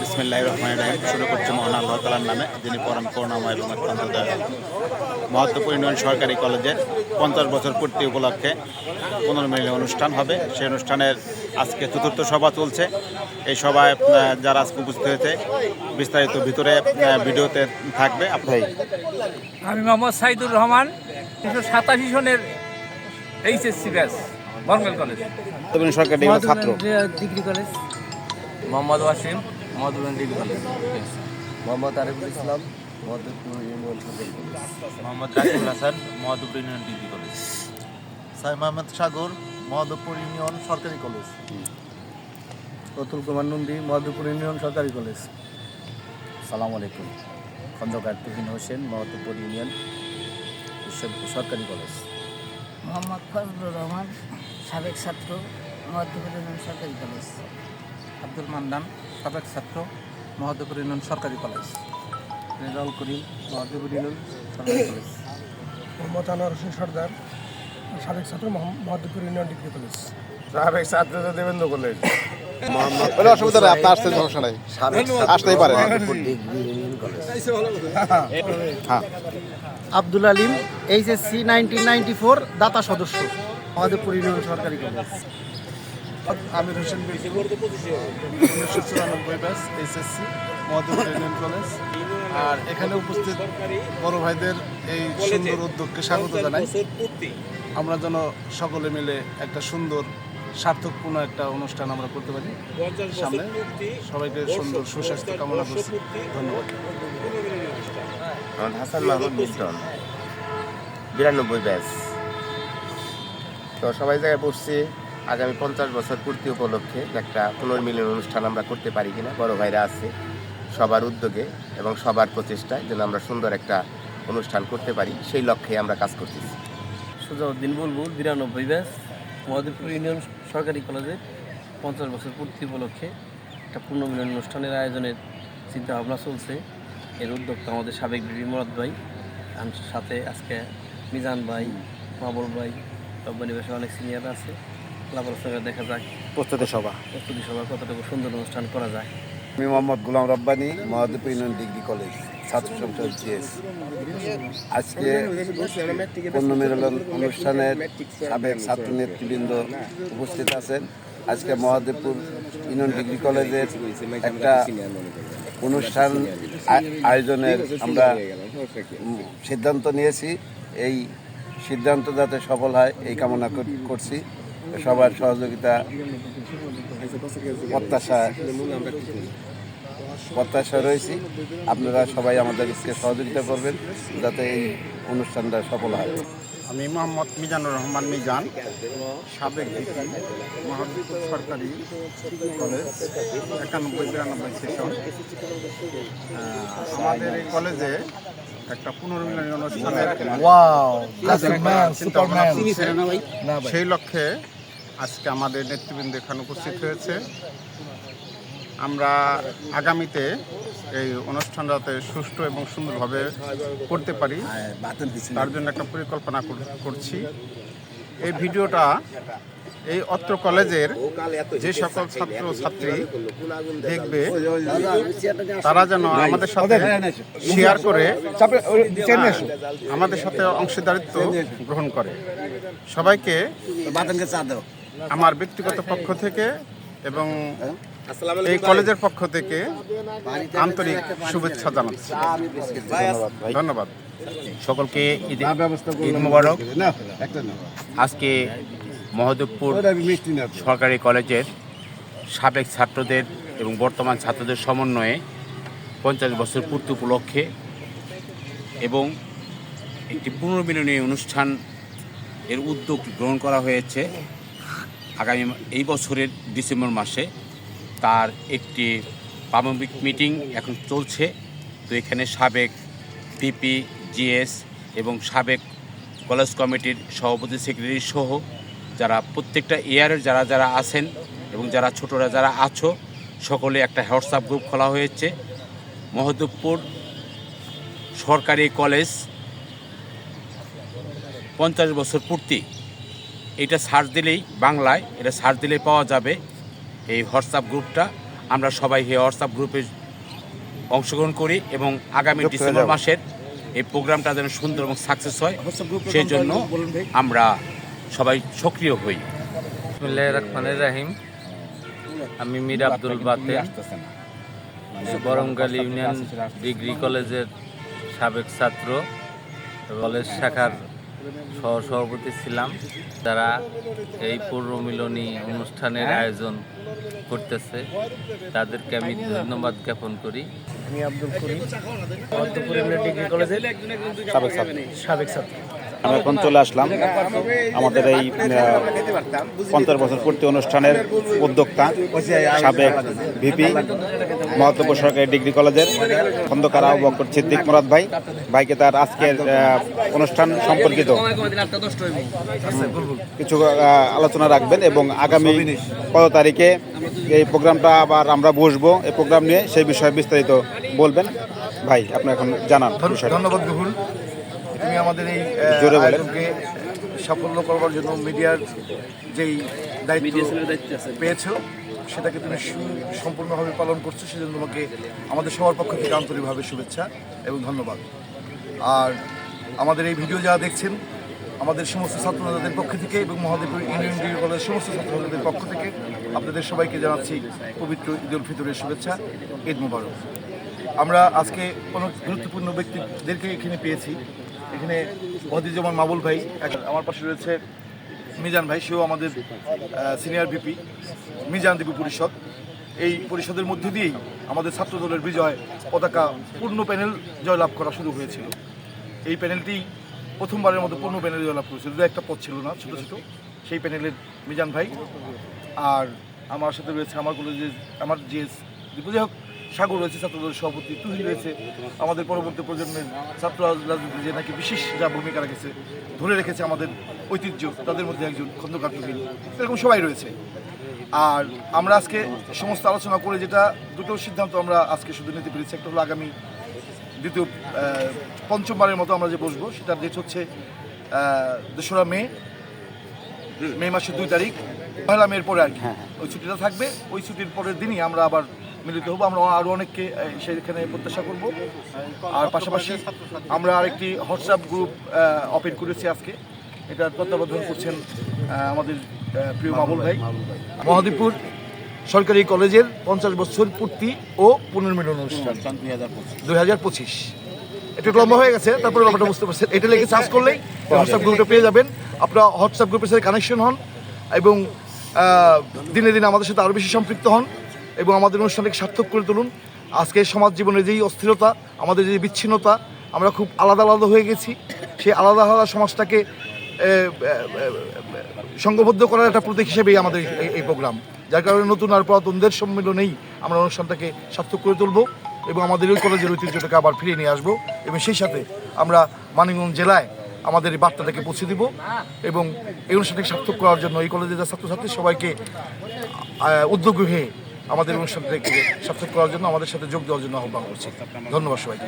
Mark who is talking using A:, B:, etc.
A: বিসমিল্লাহ রহমান রাহিম। শুরু করছি মহান আল্লাহ তালার নামে যিনি পরম করুণাময় এবং অত্যন্ত দয়ালু। মহত্বপুর ইউনিয়ন সরকারি কলেজের পঞ্চাশ বছর পূর্তি উপলক্ষে পুনর্মিলনী অনুষ্ঠান হবে। সেই অনুষ্ঠানের আজকে চতুর্থ সভা চলছে। এই সভায় যারা আজকে উপস্থিত হয়েছে বিস্তারিত ভিতরে ভিডিওতে থাকবে। আপনাই
B: আমি মোহাম্মদ সাইদুর রহমান উনিশশো সাতাশি সনের এইচএসসি ব্যাস বর্মাল কলেজ।
A: সরকারি ছাত্র।
C: Degree college.
B: Mohammad Wasim. Madhuban degree college
C: Mohammad Ariful Islam Madhupur union college
A: Mohammad Rakibul Hasan Mahadupur union degree college
D: Saim Ahmed Sagar Mahadebpur union সরকারি কলেজ।
C: অতুল কুমার নন্দী মধুপুর ইউনিয়ন সরকারি কলেজ। সালাম আলাইকুম। খন্দকার তুহিন হোসেন মহতপুর ইউনিয়ন বিশ্ব- সরকারি college.
E: Mohammad Fazlur Rahman সাবেক ছাত্র মধ্যপুর ইউনিয়ন সরকারি college.
F: Abdul Mannan সাবেক ছাত্র মহাদেবপুর ইউনিয়ন সরকারি কলেজ।
C: রেজাউল করিম মহতপুর ইউনিয়ন সরকারি কলেজ।
G: মোহাম্মদ আনোয়ার হোসেন সর্দার সাবেক ছাত্র মহাদেবপুর ইউনিয়ন ডিগ্রি কলেজ।
D: সাবেক ছাত্র দেবেন্দ্র কলেজ।
A: অসুবিধা নেই আসতে সমস্যা নাই। আসতেই হ্যাঁ।
H: Abdul Alim HSC nineteen ninety four দাতা সদস্য মহাদেবপুর ইউনিয়ন সরকারি কলেজ।
D: আমির হোসেন উনিশশো চুরানব্বই ব্যাস এসএসসি কলেজ। আর এখানে উপস্থিত বড় ভাইদের এই সুন্দর উদ্যোগকে স্বাগত জানাই। আমরা যেন সকলে মিলে একটা সুন্দর, সার্থকপূর্ণ একটা অনুষ্ঠান আমরা করতে পারি। সামনে সবাইকে সুন্দর সুস্বাস্থ্য কামনা করছি। ধন্যবাদ।
I: হাসান মাহমুদ মিল্টন, বিরানব্বই ব্যাস তো সবাই জায়গায় বসছি আগামী পঞ্চাশ বছর পূর্তি উপলক্ষে একটা পুনর্মিলন অনুষ্ঠান আমরা করতে পারি কিনা, বড় ভাইরা আছে, সবার উদ্যোগে এবং সবার প্রচেষ্টায় যেন আমরা সুন্দর একটা অনুষ্ঠান করতে পারি, সেই লক্ষ্যে আমরা কাজ করতেছি।
C: সুজাউদ্দিন বুলবুল বিরানব্বই ব্যাস, মহাদেবপুর ইউনিয়ন সরকারি কলেজে পঞ্চাশ বছর পূর্তি উপলক্ষে একটা পূর্ণমিলন অনুষ্ঠানের আয়োজনের চিন্তা ভাবনা চলছে। এর উদ্যোক্তা আমাদের সাবেক বিবি মুরাদ ভাই সাথে আজকে মিজান ভাই মাবুল ভাই, রব্বানি অনেক সিনিয়র আছে। লাভ আলোচনা দেখা যাক।
A: প্রস্তুতি সভা।
C: প্রস্তুতি সভা কতটুকু সুন্দর অনুষ্ঠান করা যায়।
D: আমি Mohammad Golam Rabbani Mahadeb union degree college ছাত্র সংসদ জিএস। আজকে পূর্ণমিলন অনুষ্ঠানের সাবেক ছাত্র নেতৃবৃন্দ উপস্থিত আছেন। আজকে মহাদেবপুর ইউনিয়ন ডিগ্রি কলেজের একটা অনুষ্ঠান আয়োজনের আমরা সিদ্ধান্ত নিয়েছি। এই সিদ্ধান্ত যাতে সফল হয় এই কামনা কর- করছি। সবার সহযোগিতা, প্রত্যাশা প্রত্যাশা রয়েছি। আপনারা সবাই আমাদেরকে সহযোগিতা করবেন, যাতে এই অনুষ্ঠানটা সফল হয়।
A: আমি মোহাম্মদ মিজানুর রহমান মিজান, সাবেক মহাদেবপুর সরকারি কলেজ, একানব্বই বিরানব্বই সেশন। আমাদের এই কলেজে একটা অনুষ্ঠানের চিন্তা ভাবনা। চলছে। সেই লক্ষ্যে আজকে আমাদের নেতৃবৃন্দ এখানে উপস্থিত হয়েছে। আমরা আগামীতে এই অনুষ্ঠান যাতে সুষ্ঠু এবং সুন্দরভাবে করতে পারি তার জন্য একটা পরিকল্পনা কর- করছি। এই ভিডিওটা এই অত্র কলেজের যে সকল ছাত্র ছাত্রী দেখবে তারা যেন আমাদের সাথে শেয়ার করে আমাদের সাথে অংশীদারিত্ব গ্রহণ করে। সবাইকে আমার ব্যক্তিগত পক্ষ থেকে এবং এই কলেজের পক্ষ থেকে আন্তরিক শুভেচ্ছা জানাচ্ছি। ধন্যবাদ।
J: সকলকে ঈদ মুবারক। আজকে মহদেবপুর সরকারি কলেজের সাবেক ছাত্রদের এবং বর্তমান ছাত্রদের সমন্বয়ে পঞ্চাশ বছর পূর্তি উপলক্ষে এবং একটি পুনর্মিলনী অনুষ্ঠান এর উদ্যোগ গ্রহণ করা হয়েছে। আগামী এই বছরের ডিসেম্বর মাসে তার একটি প্রারম্ভিক মিটিং এখন চলছে। তো এখানে সাবেক পিপি জিএস এবং সাবেক কলেজ কমিটির সভাপতি সেক্রেটারি সহ যারা প্রত্যেকটা ইয়ারের যারা যারা আছেন এবং যারা ছোটরা যারা আছো সকলে একটা হোয়াটসঅ্যাপ গ্রুপ খোলা হয়েছে। মহদেবপুর সরকারি কলেজ পঞ্চাশ বছর পূর্তি। এটা সার্চ দিলেই বাংলায় এটা সার্চ দিলেই পাওয়া যাবে এই হোয়াটসঅ্যাপ গ্রুপটা। আমরা সবাই এই হোয়াটসঅ্যাপ গ্রুপে অংশগ্রহণ করি এবং আগামী ডিসেম্বর মাসের এই প্রোগ্রামটা যেন সুন্দর এবং সাকসেস হয় সেই জন্য আমরা সবাই সক্রিয় হই।
C: রহমানের রাহিম। আমি মীর আব্দুল বাতে বরমগাল ইউনিয়ন ডিগ্রি কলেজের সাবেক ছাত্র কলেজ শাখার সহসভাপতি ছিলাম। তারা এই পূর্বমিলনী অনুষ্ঠানের আয়োজন করতেছে। তাদেরকে আমি ধন্যবাদ জ্ঞাপন করি।
H: আমি আব্দুল করিম ডিগ্রি কলেজের সাবেক ছাত্র।
K: আমরা এখন চলে আসলাম আমাদের এই পঞ্চাশ বছর পূর্তি অনুষ্ঠানের উদ্যোক্তা সাবেক ভিপি মহাত্মপুর সরকারি ডিগ্রি কলেজের খন্দকার আবু বকর সিদ্দিক মুরাদ ভাই। ভাইকে তার আজকের অনুষ্ঠান সম্পর্কিত কিছু আলোচনা রাখবেন এবং আগামী কত তারিখে এই প্রোগ্রামটা আবার আমরা বসবো। এই প্রোগ্রাম নিয়ে সেই বিষয়ে বিস্তারিত বলবেন। ভাই আপনি এখন জানান।
G: ধন্যবাদ তুমি আমাদের এই। আয়োজনকে সাফল্য করবার জন্য মিডিয়ার যেই দায়িত্ব পেয়েছ সেটাকে তুমি সু- সম্পূর্ণভাবে পালন করছ সেজন্য তোমাকে আমাদের সবার পক্ষ থেকে আন্তরিকভাবে শুভেচ্ছা এবং ধন্যবাদ। আর আমাদের এই ভিডিও যারা দেখছেন আমাদের সমস্ত ছাত্রদের পক্ষ থেকে এবং মহাদেবপুর ইউনিয়ন ডিগ্রি কলেজের সমস্ত ছাত্রদের পক্ষ থেকে আপনাদের সবাইকে জানাচ্ছি পবিত্র ঈদ উল ফিতরের শুভেচ্ছা ঈদ মুবারক। আমরা আজকে কোনো গুরুত্বপূর্ণ ব্যক্তিদেরকে এখানে পেয়েছি। এখানে মহাদিজমান মাবুল ভাই আমার পাশে রয়েছে মিজান ভাই, সেও আমাদের সিনিয়র ভিপি মিজান দেবী পরিষদ। এই পরিষদের মধ্যে দিয়েই আমাদের ছাত্র দলের বিজয় পতাকা পূর্ণ প্যানেল জয়লাভ করা শুরু হয়েছিল। এই প্যানেলটি প্রথমবারের মতো পূর্ণ প্যানেল জয়লাভ করেছিল দু একটা পথ ছিল না, ছোটো ছোটো। সেই প্যানেলের মিজান ভাই আর আমার সাথে রয়েছে আমার কলেজের, আমার যে যাই হোক সাগর রয়েছে ছাত্রদলের সভাপতি তুহিন রয়েছে। আমাদের পরবর্তী প্রজন্মের ছাত্র রাজনীতি যে নাকি বিশেষ যা ভূমিকা রেখেছে ধরে রেখেছে আমাদের ঐতিহ্য তাদের মধ্যে একজন খন্দকার তুহিন। এরকম সবাই রয়েছে। আর আমরা আজকে সমস্ত আলোচনা করে যেটা দুটো সিদ্ধান্ত আমরা আজকে শুধু নিতে পেরেছি একটা হলো আগামী দ্বিতীয় পঞ্চমবারের মতো আমরা যে বসবো সেটার ডেট হচ্ছে দোসরা মে মে মাসের দুই তারিখ। পয়লা মেয়ের পরে আর কি। ওই ছুটিটা থাকবে। ওই ছুটির পরের দিনই আমরা আবার মিলিত হব। আমরা আরও অনেককে সেখানে প্রত্যাশা করব। আর পাশাপাশি আমরা আরেকটি হোয়াটসঅ্যাপ গ্রুপ ওপেন করেছি আজকে। এটা তত্ত্বাবধান করছেন আমাদের প্রিয় মামুল ভাই। মহাদীপুর সরকারি কলেজের পঞ্চাশ বছর পূর্তি ও পুনর্মিলন অনুষ্ঠান। দুই হাজার পঁচিশ। একটু লম্বা হয়ে গেছে, তারপরে ব্যাপারটা বুঝতে পারছেন। এটা লিখে সার্চ করলেই হোয়াটসঅ্যাপ গ্রুপটা পেয়ে যাবেন। আপনারা হোয়াটসঅ্যাপ গ্রুপের সাথে কানেকশন হন এবং দিনে দিনে আমাদের সাথে আরও বেশি সম্পৃক্ত হন। এবং আমাদের অনুষ্ঠানকে সার্থক করে তুলুন। আজকের সমাজ জীবনের যেই অস্থিরতা, আমাদের যে বিচ্ছিন্নতা, আমরা খুব আলাদা আলাদা হয়ে গেছি। সেই আলাদা আলাদা সমাজটাকে সংঘবদ্ধ করার একটা প্রতীক হিসেবেই আমাদের এই- প্রোগ্রাম। যার কারণে নতুন আর পুরাতনদের সম্মিলনেই আমরা অনুষ্ঠানটাকে সার্থক করে তুলব এবং আমাদের ওই কলেজের ঐতিহ্যটাকে আবার ফিরিয়ে নিয়ে আসব এবং সেই সাথে আমরা মানিকগঞ্জ জেলায় আমাদের এই বার্তাটাকে পৌঁছে দিব এবং এই অনুষ্ঠানটাকে সার্থক করার জন্য এই কলেজের ছাত্রছাত্রী সবাইকে উদ্যোগী হয়ে আমাদের অনুষ্ঠান থেকে সার্থক করার জন্য, আমাদের সাথে যোগ দেওয়ার জন্য আহ্বান করছি। ধন্যবাদ সবাইকে।